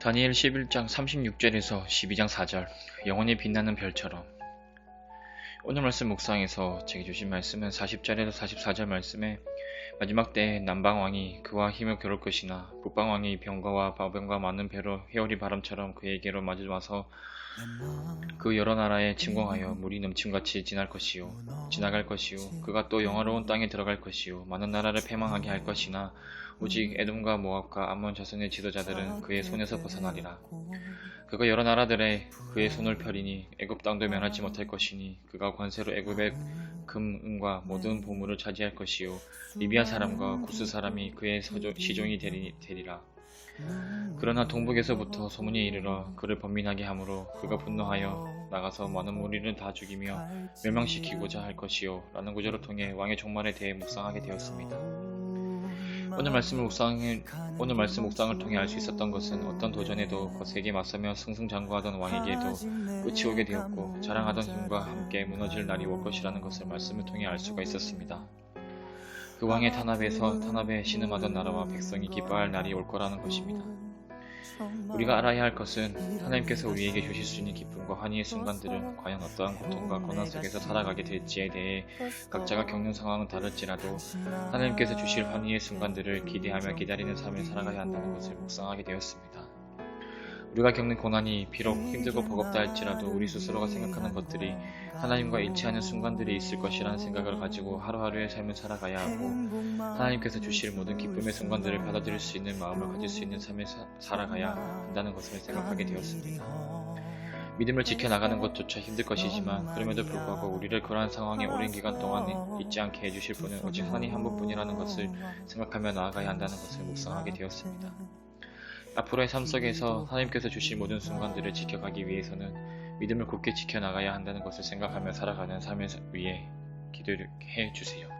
다니엘 11장 36절에서 12장 4절. 영원히 빛나는 별처럼. 오늘 말씀 묵상에서 제게 주신 말씀은 40절에서 44절 말씀에 마지막 때에 남방왕이 그와 힘을 겨룰 것이나 북방왕이 병거와 바병과 많은 배로 헤어리 바람처럼 그에게로 마주와서 그 여러 나라에 침공하여 물이 넘침같이 지날 것이요 지나갈 것이요 그가 또 영화로운 땅에 들어갈 것이요 많은 나라를 패망하게 할 것이나 오직 에돔과 모압과 암몬 자손의 지도자들은 그의 손에서 벗어나리라. 그가 여러 나라들에 그의 손을 펴리니 애굽 땅도 면하지 못할 것이니 그가 관세로 애굽의 금, 은과 모든 보물을 차지할 것이요. 리비아 사람과 구스 사람이 그의 서조- 시종이 되리, 되리라. 그러나 동북에서부터 소문이 이르러 그를 번민하게 하므로 그가 분노하여 나가서 많은 무리를 다 죽이며 멸망시키고자 할 것이요. 라는 구절을 통해 왕의 종말에 대해 묵상하게 되었습니다. 오늘 말씀 묵상을 오늘 말씀 묵상을 통해 알 수 있었던 것은 어떤 도전에도 거세게 맞서며 승승장구하던 왕에게도 끝이 오게 되었고 자랑하던 힘과 함께 무너질 날이 올 것이라는 것을 말씀을 통해 알 수가 있었습니다. 그 왕의 탄압에서 탄압에 신음하던 나라와 백성이 기뻐할 날이 올 거라는 것입니다. 우리가 알아야 할 것은 하나님께서 우리에게 주실 수 있는 기쁨과 환희의 순간들은 과연 어떠한 고통과 고난 속에서 살아가게 될지에 대해 각자가 겪는 상황은 다를지라도 하나님께서 주실 환희의 순간들을 기대하며 기다리는 삶을 살아가야 한다는 것을 묵상하게 되었습니다. 우리가 겪는 고난이 비록 힘들고 버겁다 할지라도 우리 스스로가 생각하는 것들이 하나님과 일치하는 순간들이 있을 것이라는 생각을 가지고 하루하루의 삶을 살아가야 하고 하나님께서 주실 모든 기쁨의 순간들을 받아들일 수 있는 마음을 가질 수 있는 삶을 사- 살아가야 한다는 것을 생각하게 되었습니다. 믿음을 지켜나가는 것조차 힘들 것이지만 그럼에도 불구하고 우리를 그러한 상황에 오랜 기간 동안 있지 않게 해주실 분은 오직 하나님 한 분뿐이라는 것을 생각하며 나아가야 한다는 것을 묵상하게 되었습니다. 앞으로의 삶 속에서 하나님께서 주실 모든 순간들을 지켜가기 위해서는 믿음을 굳게 지켜나가야 한다는 것을 생각하며 살아가는 삶을 위해 기도해 주세요.